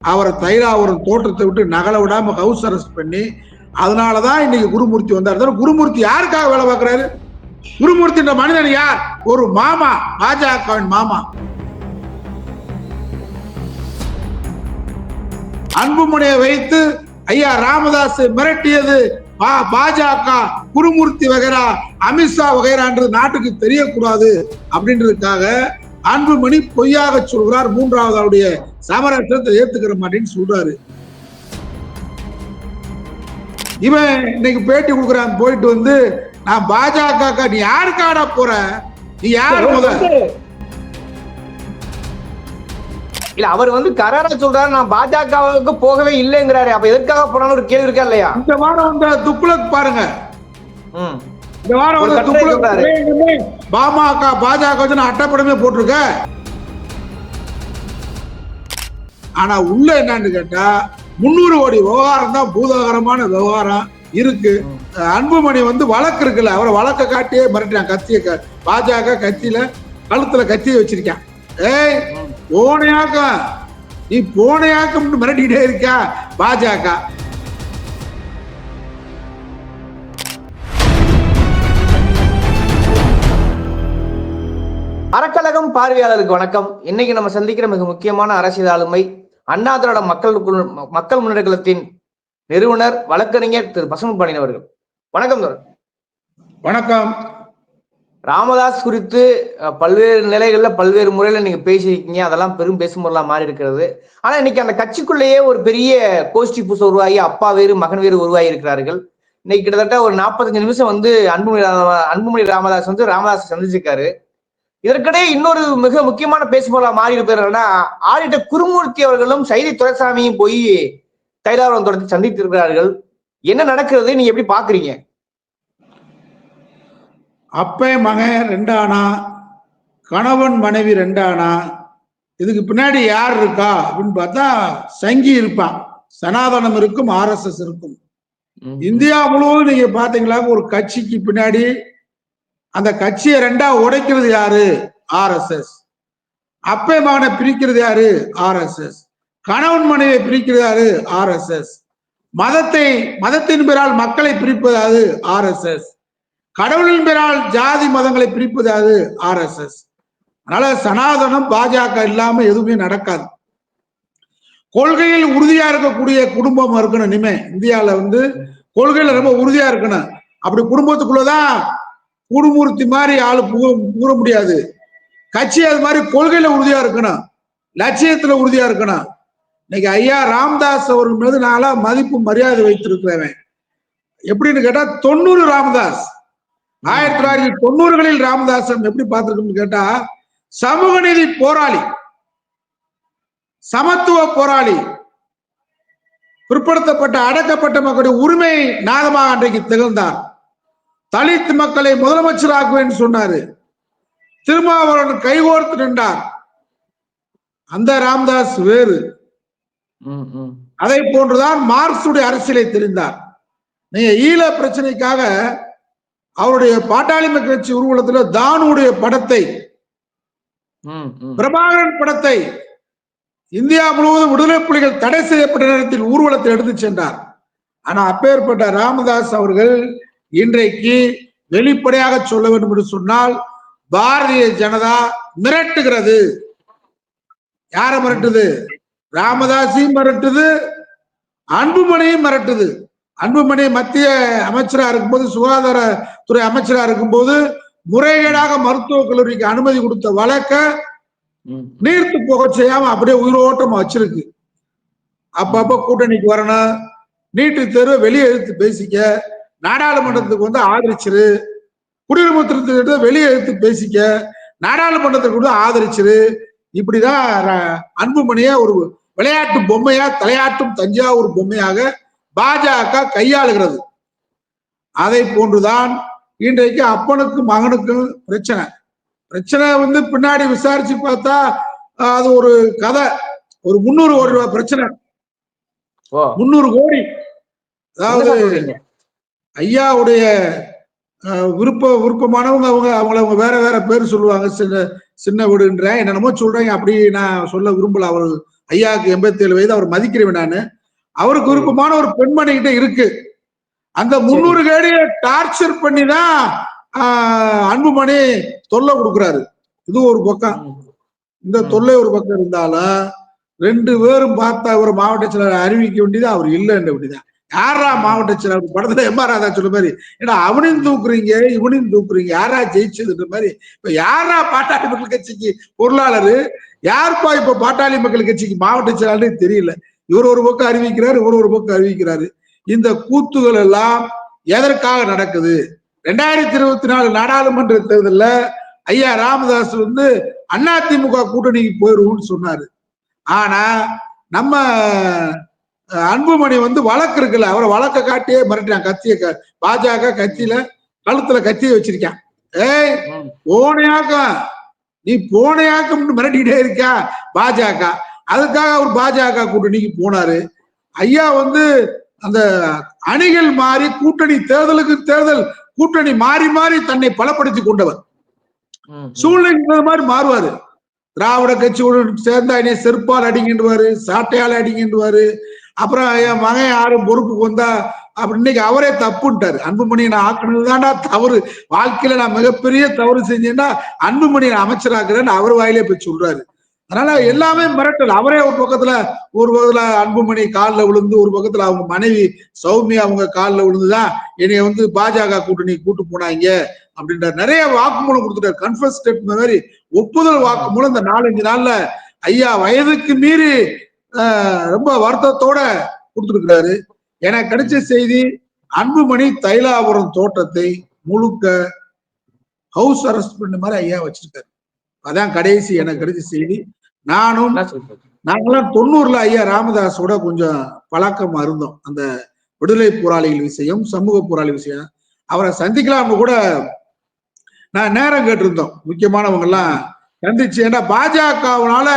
அவரை தைலாவரம் தோட்டத்தை விட்டு நகல விடாம ஹவுஸ் அரெஸ்ட் பண்ணி அதனாலதான் இன்னைக்கு குருமூர்த்தி வந்தார். குருமூர்த்தி யாருக்காக வேலை பார்க்கிறாரு? குருமூர்த்தி என்ற மனிதன் யார்? ஒரு மாமா பாஜகவின் மாமா. அன்புமணியை வைத்து ஐயா ராமதாஸ் மிரட்டியது பா- பாஜக குருமூர்த்தி வகைரா அமித்ஷா வகைரான்றது நாட்டுக்கு தெரியக்கூடாது அப்படின்றதுக்காக அன்புமணி பொய்யாக சொல்கிறார். மூன்றாவது அவருடைய சமரசத்தை ஏத்துக்கிற மாட்டேன்னு சொல்றாரு. இவன் இன்னைக்கு பேட்டி கொடுக்குறான். போயிட்டு வந்து நான் பாஜக நீ யாருக்காடா போற? நீ யார் முதல் இல்ல அவர் வந்து கராரா சொல்றாரு நான் பாஜகவுக்கு போகவே இல்லைங்கிறாரு. அப்ப எதற்காக போனாலும் ஒரு கேள்வி இருக்கா இல்லையா? இந்த வாரம் வந்த துக்ளக் பாருங்க. இந்த வாரம் வந்த துக்ளக். பாமக பாஜக அட்டப்படமே போட்டிருக்க ஆனா உள்ள என்னன்னு கேட்டா முன்னூறு கோடி விவகாரம் தான் பூதாகரமான விவகாரம் இருக்கு. அன்புமணி வந்து வழக்கு இருக்குல்ல அவரை வழக்க காட்டியே மிரட்டான் கத்திய பாஜக கத்தியில கழுத்துல கத்திய வச்சிருக்கான். ஏய் போனையாக்கம் நீ போனையாக்கம் மிரட்டிக்கிட்டே இருக்கா பாஜக. பார்வையாளருக்கு வணக்கம். இன்னைக்கு நம்ம சந்திக்கிற மிக முக்கியமான அரசியல் ஆளுமை அண்ணா திராவிட மக்கள் மக்கள் முன்னேற்றத்தின் நிறுவனர் வழக்கறிஞர் திரு பசுமன் பாண்டியன் அவர்கள். வணக்கம் சார் வணக்கம். ராமதாஸ் குறித்து பல்வேறு நிலைகள்ல பல்வேறு முறையில நீங்க பேசியிருக்கீங்க. அதெல்லாம் பெரும் பேசும் பொருளா மாறி இருக்கிறது ஆனா இன்னைக்கு அந்த கட்சிக்குள்ளேயே ஒரு பெரிய கோஷ்டி பூசை உருவாகி அப்பா வேறு மகன் வேறு உருவாகி இருக்கிறார்கள். இன்னைக்கு கிட்டத்தட்ட ஒரு நாற்பத்தஞ்சு நிமிஷம் வந்து அன்புமணி அன்புமணி ராமதாஸ் வந்து ராமதாஸ் சந்திச்சிருக்காரு. இதற்கிடையே இன்னொரு மிக முக்கியமான பேசுபொருளா மாறி இருப்பாருன்னா ஆடிட்ட குருமூர்த்தி அவர்களும் சைதி துரைசாமியும் போய் தைலாவரம் தொடர்ந்து சந்தித்திருக்கிறார்கள். என்ன நடக்கிறது? நீங்க எப்படி பாக்குறீங்க? அப்பே மகன் ரெண்டானா கணவன் மனைவி ரெண்டானா இதுக்கு பின்னாடி யார் இருக்கா அப்படின்னு பார்த்தா சங்கி இருப்பான். சனாதனம் இருக்கும் ஆர்எஸ்எஸ் இருக்கும். இந்தியா முழுவதும் நீங்க பாத்தீங்களா ஒரு கட்சிக்கு பின்னாடி அந்த கட்சியை ரெண்டா உடைக்கிறது யாரு? ஆர்எஸ்எஸ் அப்பே மகனை பிரிக்கிறது யாரு? ஆர்எஸ்எஸ் கணவன் மனைவியை பிரிக்கிறது யாரு? ஆர்எஸ்எஸ் மதத்தை மதத்தின் பெயரால் மக்களை பிரிப்பது அது ஆர்எஸ்எஸ் கடவுளின் பெயரால் ஜாதி மதங்களை பிரிப்பது அது ஆர்எஸ்எஸ் அதனால சனாதனம் பாஜக இல்லாம எதுவுமே நடக்காது. கொள்கையில் உறுதியா இருக்கக்கூடிய குடும்பம் இருக்கணும் இனிமே. இந்தியாவில வந்து கொள்கையில ரொம்ப உறுதியா இருக்கணும். அப்படி குடும்பத்துக்குள்ளதான் குருமூர்த்தி மாதிரி ஆளு புக புக முடியாது. கட்சி அது மாதிரி கொள்கையில உறுதியா இருக்கணும். லட்சியத்துல உறுதியா இருக்கணும். இன்னைக்கு ஐயா ராமதாஸ் அவர்கள் மீது நாளா மதிப்பு மரியாதை வைத்திருக்கிறவன். எப்படின்னு கேட்டா தொண்ணூறு ராமதாஸ். ஆயிரத்தி தொள்ளாயிரத்தி தொண்ணூறுகளில் ராமதாஸ் எப்படி பார்த்திருக்கோம்னு கேட்டா சமூக நீதி போராளி. சமத்துவ போராளி. பிற்படுத்தப்பட்ட அடக்கப்பட்ட மக்களுடைய உரிமை நாகமாக அன்றைக்கு திகழ்ந்தார். தலித் மக்களை முதலமைச்சராக்குவேன் சொன்னாரு. திருமாவளவன் கைகோர்த்து நின்றார். அந்த ராமதாஸ் வேறு. அதை போன்றுதான் மார்க்சுடைய அரசியலை தெரிந்தார். நீங்க ஈழ பிரச்சனைக்காக அவருடைய பாட்டாளி மக்கள் கட்சி ஊர்வலத்துல தானுடைய படத்தை. பிரபாகரன் படத்தை இந்தியா முழுவதும் விடுதலை புலிகள் தடை செய்யப்பட்ட நேரத்தில் ஊர்வலத்தில் எடுத்து சென்றார். ஆனா அப்பேற்பட்ட ராமதாஸ் அவர்கள் இன்றைக்கு வெளிப்படையாக சொல்ல வேண்டும் என்று சொன்னால் பாரதிய ஜனதா மிரட்டுகிறது. யார மிரட்டுது? ராமதாஸையும் மிரட்டுது அன்புமணியும் மிரட்டுது. அன்புமணி மத்திய அமைச்சரா இருக்கும்போது சுகாதாரத்துறை அமைச்சரா இருக்கும்போது முறைகேடாக மருத்துவக் கல்லூரிக்கு அனுமதி கொடுத்த வழக்க. நீர்த்து போக செய்யாம அப்படியே உயிரோட்டமா வச்சிருக்கு. அப்பப்ப கூட்டணிக்கு வரணும் நீட்டு தேர்வை வெளியே எடுத்து பேசிக்க நாடாளுமன்றத்துக்கு வந்து ஆதரிச்சிரு. குடியுரிமை திருத்தத்தை வெளியே எடுத்து பேசிக்க. நாடாளுமன்றத்துக்கு வந்து ஆதரிச்சிரு. இப்படிதான் அன்புமணிய ஒரு விளையாட்டு பொம்மையா தலையாட்டும் தஞ்சாவூர் பொம்மையாக பாஜக கையாளுகிறது. அதை போன்றுதான் இன்றைக்கு அப்பனுக்கும் மகனுக்கும் பிரச்சனை. பிரச்சனை வந்து பின்னாடி விசாரிச்சு பார்த்தா அது ஒரு கதை. ஒரு முந்நூறு கோடி ரூபாய் பிரச்சனை. முந்நூறு கோடி. அதாவது? ஐயாவுடைய விருப்ப விருப்பமானவங்க அவங்க அவங்கள அவங்க வேற வேற பேர் சொல்லுவாங்க. சின்ன சின்ன வீடுன்ற. என்னென்னமோ சொல்றாங்க அப்படி நான் சொல்ல விரும்பல. அவர் ஐயாவுக்கு எண்பத்தி ஏழு வயது. அவர் மதிக்கிறேன் நானு. அவருக்கு விருப்பமான ஒரு பெண்மணி கிட்ட இருக்கு. அந்த முன்னூறு கேடிய டார்ச்சர் பண்ணி தான் அன்புமணி தொல்லை கொடுக்குறாரு. இது ஒரு பக்கம். இந்த. தொல்லை ஒரு பக்கம் இருந்தாலும் ரெண்டு பேரும் பார்த்தா அவர் மாவட்ட செயலர் அறிவிக்க வேண்டியது அவர் இல்லைன்ற வேண்டியதான் யாரா மாவட்ட செயலர் படத்துல எம் ஆர் ராதா சொன்ன மாதிரி ஏன்னா அவனையும் தூக்குறீங்க இவனையும் தூக்குறீங்க யாரா ஜெயிச்சதுன்ற மாதிரி? இப்ப யாரா பாட்டாளி மக்கள் கட்சிக்கு பொருளாளர்? யாருப்பா இப்ப பாட்டாளி மக்கள் கட்சிக்கு மாவட்ட செயலாளர் தெரியல. இவர் ஒரு பக்கம் அறிவிக்கிறாரு இவர் ஒரு பக்கம் அறிவிக்கிறாரு. இந்த கூத்துகள் எல்லாம் எதற்காக நடக்குது? ரெண்டாயிரத்தி இருபத்தி நாலு நாடாளுமன்ற தேர்தலில் ஐயா ராமதாஸ் வந்து அதிமுக கூட்டணிக்கு போயிருவோம்னு சொன்னாரு. ஆனா நம்ம அன்புமணி வந்து வழக்கு இருக்குல்ல அவரை வழக்க காட்டியே மிரட்டான் கத்திய பாஜக கத்தியில கழுத்துல கத்திய வச்சிருக்கான். ஏய். போனையாக்கம் நீ போனையாக்கம் மிரட்டிக்கிட்டே இருக்கா பாஜக? அதுக்காக அவர் பாஜக கூட்டணிக்கு போனாரு. ஐயா வந்து அந்த அணிகள் மாறி கூட்டணி தேர்தலுக்கு தேர்தல் கூட்டணி மாறி மாறி தன்னை பலப்படுத்தி கொண்டவர். சூழ்நிலை மாதிரி மாறுவாரு. திராவிட கட்சியுடன் சேர்ந்தா என்னை செருப்பால் அடிங்கின்றுவாரு சாட்டையால் அடிங்கின்றுவாரு அப்புறம் என் மகன் யாரும் பொறுப்புக்கு வந்தா அப்படி இன்னைக்கு அவரே தப்புன்ட்டாரு. அன்புமணி நான் ஆக்கணும் தான்டா தவறு. வாழ்க்கையில நான் மிகப்பெரிய தவறு செஞ்சேன்னா அன்புமணி நான் அமைச்சராக்குறேன்னு அவர் வாயிலே போய் சொல்றாரு. அதனால எல்லாமே மிரட்டல். அவரே ஒரு பக்கத்துல ஒரு பக்கத்துல அன்புமணி காலில் விழுந்து ஒரு பக்கத்துல அவங்க மனைவி சௌமியா அவங்க காலில் விழுந்துதான் என்னைய வந்து பாஜக கூட்டணி கூட்டு போனாங்க அப்படின்ற நிறைய வாக்குமூலம் கொடுத்துட்டாரு. கன்ஃபர்ஸ் ஸ்டேட் மாதிரி ஒப்புதல் வாக்குமூலம் இந்த நாலஞ்சு நாள்ல ஐயா வயதுக்கு மீறி ரொம்ப வருத்தத்தோட கொடுத்துருக்கிறாரு. எனக்கு கிடைச்ச செய்தி அன்புமணி தைலாபுரம் தோட்டத்தை முழுக்க ஹவுஸ் அரெஸ்ட் பண்ண மாதிரி ஐயா வச்சிருக்காரு. அதான் கடைசி எனக்கு கிடைச்ச செய்தி. நானும் நாங்கெல்லாம் தொண்ணூறுல ஐயா ராமதாஸோட கொஞ்சம் பழக்கமா இருந்தோம். அந்த விடுதலை போராளிகள் விஷயம் சமூக போராளி விஷயம். அவரை சந்திக்கலாம்னு கூட நான் நேரம் கேட்டிருந்தோம். முக்கியமானவங்க எல்லாம் சந்திச்சு ஏன்னா பாஜகவினால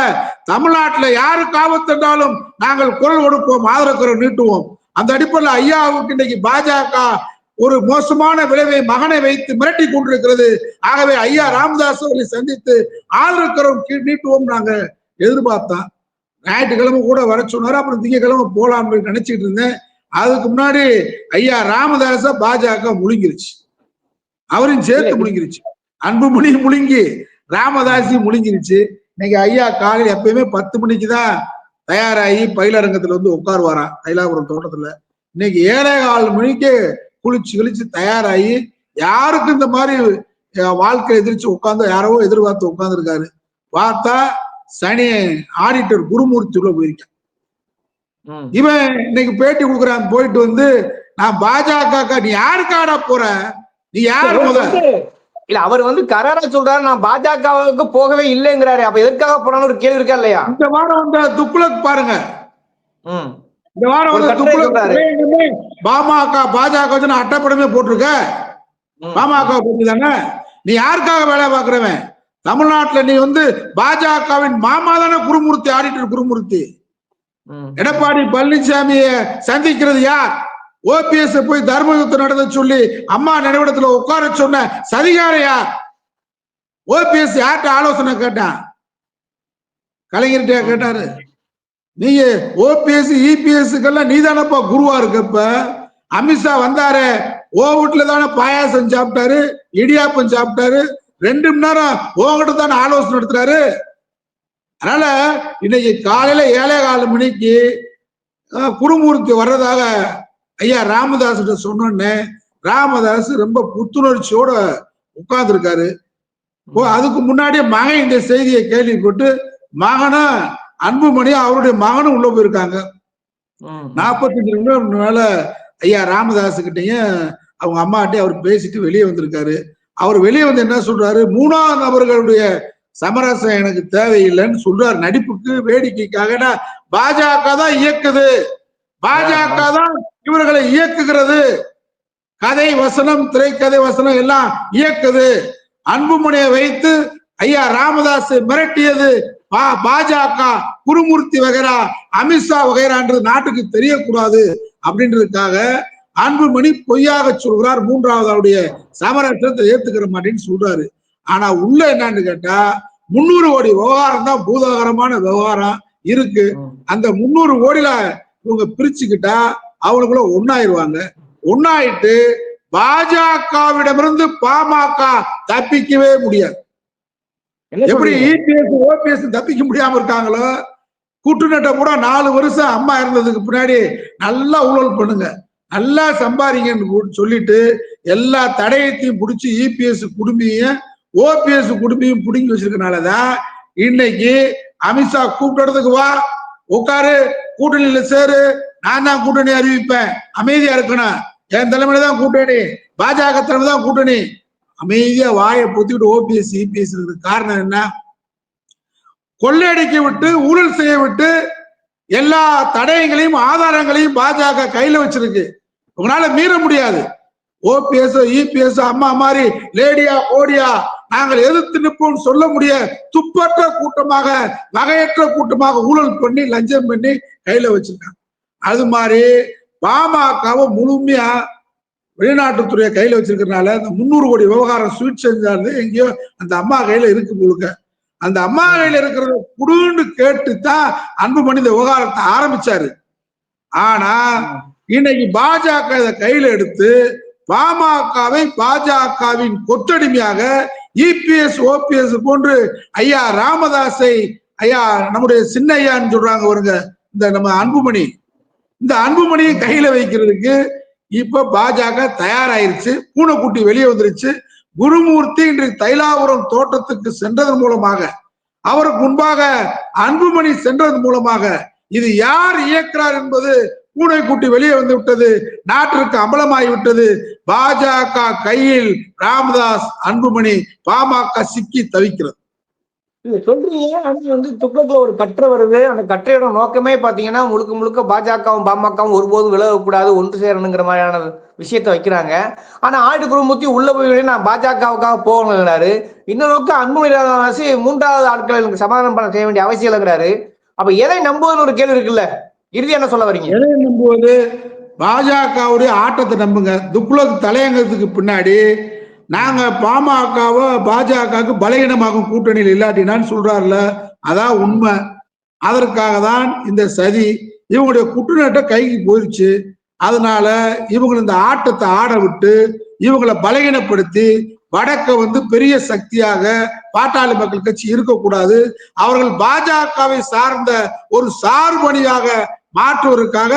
தமிழ்நாட்டுல யாருக்கு ஆபத்துட்டாலும் நாங்கள் குரல் கொடுப்போம் ஆதரக்குரல் நீட்டுவோம். அந்த அடிப்படையில் ஐயாவுக்கு இன்னைக்கு பாஜக ஒரு மோசமான விளைவை மகனை வைத்து மிரட்டி கொண்டிருக்கிறது. ஆகவே ஐயா ராமதாஸ் அவர்களை சந்தித்து ஆதரக்குரல் கீழ் நீட்டுவோம் நாங்க எதிர்பார்த்தோம். ஞாயிற்றுக்கிழமை கூட வர சொன்னாரு அப்புறம் திங்கக்கிழமை போலாம்னு நினைச்சிட்டு இருந்தேன். அதுக்கு முன்னாடி ஐயா ராமதாஸ பாஜக முழுங்கிருச்சு. அவரையும் சேர்த்து முழுங்கிருச்சு. அன்புமணி முழுங்கி ராமதாசி முழுங்கிருச்சு. இன்னைக்கு ஐயா காலையில் எப்பயுமே பத்து மணிக்கு தான் தயாராகி பயிலரங்கத்துல வந்து உட்காருவாராம் தைலாபுரம் தோட்டத்துல. இன்னைக்கு ஏழே கால் மணிக்கு குளிச்சு கிழிச்சு தயாராகி யாருக்கும் இந்த மாதிரி வாழ்க்கை எதிர்த்து உட்கார்ந்து யாரோ எதிர்பார்த்து உட்கார்ந்துருக்காரு. பார்த்தா சனி ஆடிட்டர் குருமூர்த்தி உள்ள போயிருக்கான். இவன் இன்னைக்கு பேட்டி கொடுக்குறான் போயிட்டு வந்து நான் பாஜக நீ யாருக்காடா போற? நீ யார் அவர் முத வந்து- இல்ல அவர் வந்து கராரா சொல்றாரு நான் பாஜகவுக்கு போகவே இல்லைங்கிறாரு அப்ப எதற்காக போனாலும் ஒரு கேள்வி இருக்கா இல்லையா இந்த வாரம் வந்த துக்குலக் பாருங்க. இந்த வாரம் வந்த. எங்கேயுமே பாமக பாஜக வச்சு நான் அட்டப்படமே போட்டிருக்க. பாமக போட்டுதானே நீ யாருக்காக வேலை பார்க்கிறவன் தமிழ்நாட்டுல நீ வந்து பாஜகவின் மாமா தானே குருமூர்த்தி ஆடிட்டர் குருமூர்த்தி. எடப்பாடி பழனிசாமியை சந்திக்கிறது யார் ஓபிஎஸ் போய் தர்ம யுத்தம் நடந்த சொல்லி அம்மா நினைவிடத்துல உட்கார சொன்ன சதிகார யார் ஓபிஎஸ் யார்கிட்ட ஆலோசனை கேட்டான்? கலைஞர்கிட்ட கேட்டாரு. நீங்க ஓபிஎஸ் இபிஎஸ்க்கெல்லாம் நீதானப்பா குருவா இருக்கப்ப? அமித்ஷா வந்தாரு ஓ வீட்டுல தானே பாயாசம் சாப்பிட்டாரு இடியாப்பம் சாப்பிட்டாரு ரெண்டு மணி நேரம் உங்ககிட்ட தானே ஆலோசனை நடத்துறாரு. அதனால இன்னைக்கு காலையில ஏழை கால மணிக்கு குருமூர்த்தி வர்றதாக ஐயா ராமதாஸ் கிட்ட சொன்னோன்னே ராமதாஸ் ரொம்ப புத்துணர்ச்சியோட உட்கார்ந்துருக்காரு. அதுக்கு முன்னாடியே மகன் இந்த செய்தியை கேள்விப்பட்டு மகனும் அன்புமணியும் அவருடைய மகனும் உள்ள போயிருக்காங்க. நாற்பத்தஞ்சு நிமிடம் மேல ஐயா ராமதாஸ் கிட்டையும் அவங்க அம்மாட்டையும் அவர் பேசிட்டு வெளியே வந்திருக்காரு. அவர் வெளியே வந்து என்ன சொல்றாரு? மூணாவது நபர்களுடைய சமரசம் எனக்கு தேவையில்லைன்னு சொல்றாரு. நடிப்புக்கு வேடிக்கைக்காக பாஜக தான் இயக்குது. பாஜக தான் இவர்களை இயக்குகிறது. கதை வசனம் திரைக்கதை வசனம் எல்லாம் இயக்குது. அன்புமணியை வைத்து ஐயா ராமதாஸ் மிரட்டியது பாஜக குருமூர்த்தி வகைரா அமித்ஷா வகைரான்றது நாட்டுக்கு தெரியக்கூடாது அப்படின்றதுக்காக அன்புமணி பொய்யாக சொல்கிறார். மூன்றாவது அவருடைய சமரசத்தை ஏத்துக்கிற மாட்டேன்னு சொல்றாரு. ஆனா உள்ள என்னன்னு கேட்டா முன்னூறு கோடி விவகாரம் தான் பூதாகரமான விவகாரம் இருக்கு. அந்த முந்நூறு கோடியில இவங்க பிரிச்சுக்கிட்டா அவங்களுக்குள்ள ஒன்னாயிருவாங்க ஒன்னாயிட்டு பாஜகவிடமிருந்து பாமக தப்பிக்கவே முடியாது. எப்படி? இபிஎஸ் ஓபிஎஸ் தப்பிக்க முடியாம இருக்காங்களோ? கூட்டுநட்டை கூட நாலு வருஷம் அம்மா இருந்ததுக்கு பின்னாடி நல்லா ஊழல் பண்ணுங்க. நல்லா சம்பாதிங்கன்னு சொல்லிட்டு எல்லா தடயத்தையும் பிடிச்சி இபிஎஸ் குடும்பியும் ஓபிஎஸ் குடும்பியும் பிடுங்கி வச்சிருக்கனாலதான் இன்னைக்கு அமித்ஷா கூப்பிட்டதுக்கு வா உட்காரு. கூட்டணியில சேரு நான் தான் கூட்டணி அறிவிப்பேன். அமைதியா இருக்கணும். என் தலைமையில தான் கூட்டணி. பாஜக தலைமை தான் கூட்டணி. அமைதியா வாயை பொத்திக்கிட்டு ஓபிஎஸ் இபிஎஸ் காரணம் என்ன? கொள்ளையடிக்க விட்டு ஊழல் செய்ய விட்டு எல்லா தடயங்களையும் ஆதாரங்களையும் பாஜக கையில வச்சிருக்கு. உங்களால மீற முடியாது. ஓபிஎஸ் இபிஎஸ் அம்மா மாதிரி லேடியா ஓடியா நாங்கள் எதிர்த்து நிற்போம் சொல்ல முடிய துப்பற்ற கூட்டமாக வகையற்ற கூட்டமாக ஊழல் பண்ணி லஞ்சம் பண்ணி கையில வச்சிருக்காங்க அது மாதிரி பாமகவை முழுமையா வெளிநாட்டுத்துறையை கையில வச்சிருக்கிறதுனால இந்த முந்நூறு கோடி விவகாரம் ஸ்வீட் செஞ்சாரு எங்கேயோ அந்த அம்மா கையில இருக்கு முழுக்க. அந்த அம்மா கையில இருக்கிறத குடுன்னு கேட்டு தான் அன்புமணி இந்த விவகாரத்தை ஆரம்பிச்சாரு. ஆனா இன்னைக்கு பாஜக இதை கையில எடுத்து பாமகவை பாஜகவின் கொத்தடிமையாக இபிஎஸ் ஓபிஎஸ் போன்று ஐயா ராமதாஸை ஐயா நம்முடைய சின்ன ஐயான்னு சொல்றாங்க வருங்க இந்த நம்ம அன்புமணி. இந்த அன்புமணியை கையில வைக்கிறதுக்கு இப்ப பாஜக தயாராயிருச்சு பூனைக்குட்டி வெளியே வந்துருச்சு. குருமூர்த்தி இன்று தைலாபுரம் தோட்டத்துக்கு சென்றதன் மூலமாக அவருக்கு முன்பாக அன்புமணி சென்றதன் மூலமாக இது யார் இயக்கிறார் என்பது பூனைக்குட்டி வெளியே வந்து விட்டது. நாட்டிற்கு அம்பலமாகி விட்டது. பாஜக கையில் ராமதாஸ் அன்புமணி பாமக சிக்கி தவிக்கிறது. சொல்றீங்க. ஆனா வந்து துக்ளக்ல ஒரு கற்றை வருது. அந்த கற்றையோட நோக்கமே பாத்தீங்கன்னா முழுக்க முழுக்க பாஜகவும் பாமகவும் ஒருபோதும் விலகக்கூடாது ஒன்று சேரணுங்கிற மாதிரியான விஷயத்த வைக்கிறாங்க. ஆனா ஆயுடு குருமூர்த்தி உள்ள போய் நான் பாஜகவுக்காக போகணுங்கிறாரு. இன்னொரு நோக்கம் அன்பு இல்லாதவாசி மூன்றாவது ஆட்களை எனக்கு சமாதானம் பண்ண செய்ய வேண்டிய அவசியம் இல்லைங்கிறாரு. அப்ப எதை நம்புவதுன்னு ஒரு கேள்வி இருக்குல்ல. இறுதி என்ன சொல்ல வரீங்க? எதை நம்புவது? பாஜகவுடைய ஆட்டத்தை நம்புங்க. துக்ளக் தலையங்கத்துக்கு பின்னாடி நாங்க பாமகவை பாஜகவுக்கு பலகீனமாகும் கூட்டணியில் இல்லாட்டினான்னு சொல்றாருல அதான் உண்மை. அதற்காக தான் இந்த சதி. இவங்களுடைய குற்றநாட்டை கைக்கு போயிருச்சு அதனால இவங்க இந்த ஆட்டத்தை ஆட விட்டு இவங்களை பலகீனப்படுத்தி வடக்க வந்து பெரிய சக்தியாக பாட்டாளி மக்கள் கட்சி இருக்கக்கூடாது. அவர்கள் பாஜகவை சார்ந்த ஒரு சார்பணியாக மாற்றுவதற்காக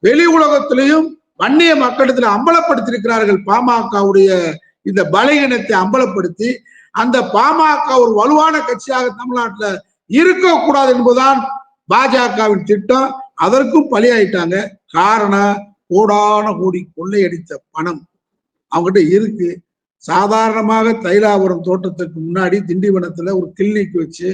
வெளி உலகத்திலையும் வன்னிய மக்களிடத்தில் அம்பலப்படுத்தியிருக்கிறார்கள் பாமகவுடைய இந்த பலகீனத்தை அம்பலப்படுத்தி அந்த பாமக ஒரு வலுவான கட்சியாக தமிழ்நாட்டில் இருக்கக்கூடாது என்பதுதான் பாஜகவின் திட்டம். அதற்கும் பலியாயிட்டாங்க. காரணம் கோடான கோடி கொள்ளையடித்த பணம் அவங்ககிட்ட இருக்கு. சாதாரணமாக தைலாபுரம் தோட்டத்துக்கு முன்னாடி திண்டிவனத்துல ஒரு கிளினிக் வச்சு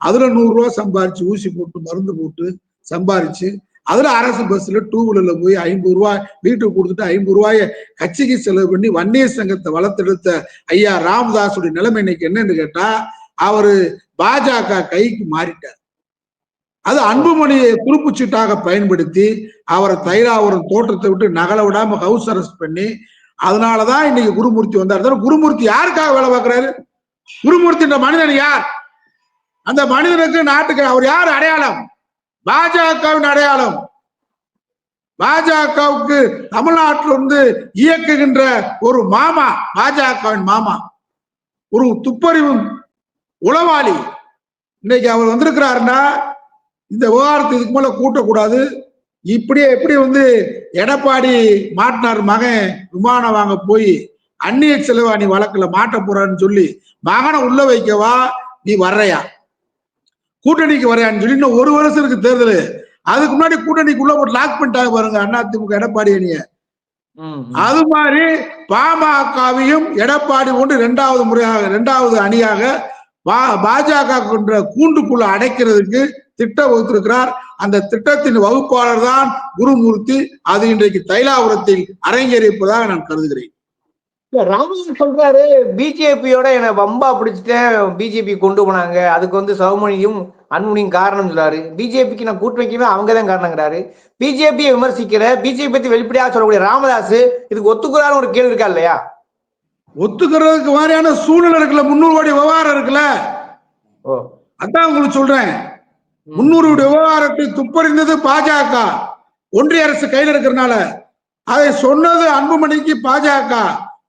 அதுல நூறு ரூபா சம்பாரிச்சு ஊசி போட்டு மருந்து போட்டு சம்பாரிச்சு அதுல அரசு பஸ்ல டூ வீலர்ல போய் ஐம்பது ரூபாய் வீட்டுக்கு கொடுத்துட்டு ஐம்பது ரூபாய கட்சிக்கு செலவு பண்ணி வன்னியர் சங்கத்தை வளர்த்தெடுத்த ஐயா ராமதாஸுடைய நிலைமை இன்னைக்கு என்னன்னு கேட்டா அவரு பாஜக கைக்கு மாறிட்டார். அது அன்புமணியை துருப்புச்சீட்டாக பயன்படுத்தி அவரை தைராவரம் தோற்றத்தை விட்டு நகல விடாம ஹவுஸ் அரெஸ்ட் பண்ணி அதனாலதான் இன்னைக்கு குருமூர்த்தி வந்தார். குருமூர்த்தி யாருக்காக வேலை பார்க்கிறாரு? குருமூர்த்தின்ற மனிதன் யார்? அந்த மனிதனுக்கு நாட்டுக்கு அவர் யார் அடையாளம்? பாஜகவின் அடையாளம். பாஜகவுக்கு தமிழ்நாட்டில் இருந்து இயக்குகின்ற ஒரு மாமா பாஜகவின் மாமா ஒரு துப்பறிவும் உளவாளி. இன்னைக்கு அவர் வந்திருக்கிறாருன்னா இந்த விவகாரத்தை இதுக்கு மேல கூட்டக்கூடாது. இப்படியே எப்படி வந்து எடப்பாடி மாட்டினார் மகன் விமானம் வாங்க போய் அந்நிய செலவா நீ வழக்குல மாட்ட போறான்னு சொல்லி மகனை உள்ள வைக்கவா நீ வர்றையா? கூட்டணிக்கு வரையான்னு சொல்லி இன்னும் ஒரு வருஷம் இருக்கு தேர்தல். அதுக்கு முன்னாடி கூட்டணிக்குள்ள போட்டு லாக் பண்ணிட்டாங்க பாருங்க அண்ணா திமுக எடப்பாடி அணிய. அது மாதிரி பாமகவையும் எடப்பாடி கொண்டு இரண்டாவது முறையாக இரண்டாவது அணியாக பா- பாஜக என்ற கூண்டுக்குள்ள அடைக்கிறதுக்கு திட்டம் வகுத்திருக்கிறார். அந்த திட்டத்தின் வகுப்பாளர் தான் குருமூர்த்தி. அது இன்றைக்கு தைலாபுரத்தில் அரங்கேறியிருப்பதாக நான் கருதுகிறேன். ராமதாஸ் சொல்றாரு பிஜேபியோட என்ன வம்பா பிடிச்சிட்டேன் பிஜேபி கொண்டு போனாங்க. அதுக்கு வந்து சௌமணியும் அன்புமணியும் காரணம் சொல்றாரு. பிஜேபிக்கு நான் கூட்டு வைக்கவே அவங்க தான் காரணங்கிறாரு பிஜேபியை விமர்சிக்கிற பிஜேபி பத்தி வெளிப்படையா சொல்லக்கூடிய ராமதாஸ் இதுக்கு ஒத்துக்கிறாரு ஒரு கேள்வி இருக்கா இல்லையா? ஒத்துக்கிறதுக்கு மாதிரியான சூழ்நிலை இருக்குல்ல. முன்னூறு கோடி விவகாரம் இருக்குல்ல. ஓ. அதான் உங்களுக்கு சொல்றேன். முன்னூறு விவகாரத்தை துப்பறிந்தது பாஜக. ஒன்றிய அரசு கையில் இருக்கிறனால அதை சொன்னது அன்புமணிக்கு பாஜக.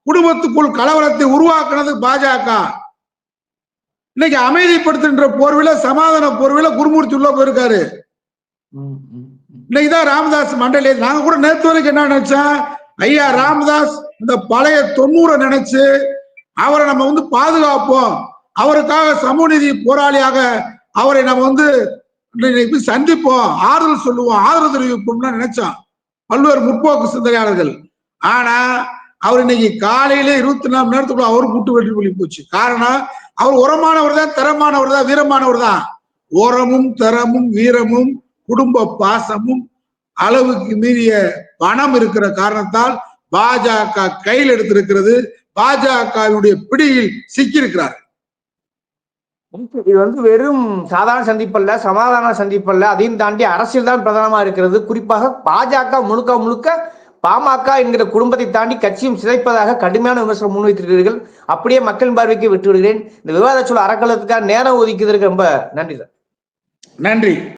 குடும்பத்துக்குள் கலவரத்தை உருவாக்குனது பாஜக. இன்னைக்கு அமைதிப்படுத்துகின்ற போர்வில சமாதான போர்வில குருமூர்த்தி உள்ள போயிருக்காரு. இன்னைக்குதான் ராமதாஸ் மண்டலே நாங்க கூட நேற்று வரைக்கும் என்ன நினைச்சோம்? ஐயா ராமதாஸ் இந்த பழைய தொண்ணூறை நினைச்சு அவரை நம்ம வந்து பாதுகாப்போம். அவருக்காக சமூக நீதி போராளியாக அவரை நம்ம வந்து இன்னைக்கு சந்திப்போம். ஆறுதல் சொல்லுவோம் ஆதரவு தெரிவிப்போம்னு நினைச்சோம். பல்வேறு முற்போக்கு சிந்தனையாளர்கள். ஆனா அவர் இன்னைக்கு காலையில இருபத்தி நாலு மணி நேரத்துக்குள்ள அவரும் கூட்டு வெற்றி கொள்ளி போச்சு. காரணம் அவர் உரமானவர் தான் தரமானவர் தான் வீரமானவர் தான் உரமும் தரமும் வீரமும் குடும்ப பாசமும் அளவுக்கு மீறிய பணம் இருக்கிற காரணத்தால் பாஜக கையில் எடுத்திருக்கிறது. பாஜகவினுடைய பிடியில் சிக்கியிருக்கிறார் இது வந்து வெறும் சாதாரண சந்திப்பல்ல சமாதான சந்திப்பல்ல அதையும் தாண்டி அரசியல் தான் பிரதானமா இருக்கிறது. குறிப்பாக பாஜக முழுக்க முழுக்க பாமக என்கிற குடும்பத்தை தாண்டி கட்சியும் சிதைப்பதாக கடுமையான விமர்சனம் முன்வைத்திருக்கிறீர்கள். அப்படியே மக்களின் பார்வைக்கு விட்டு விடுகிறேன் இந்த விவாத சொல் அறக்கலத்துக்காக நேரம் ஒதுக்கியதற்கு ரொம்ப நன்றி சார். நன்றி.